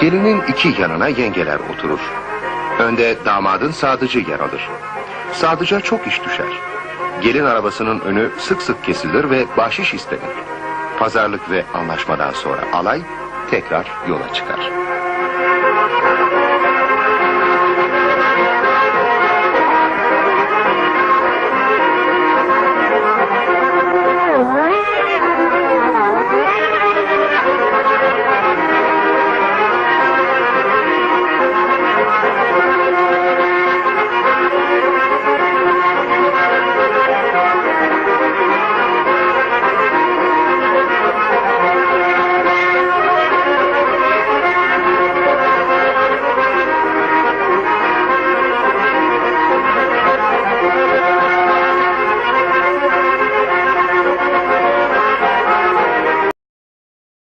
Gelinin iki yanına yengeler oturur. Önde damadın sadıcı yer alır. Sadıca çok iş düşer. Gelin arabasının önü sık sık kesilir ve bahşiş istenir. Pazarlık ve anlaşmadan sonra alay tekrar yola çıkar.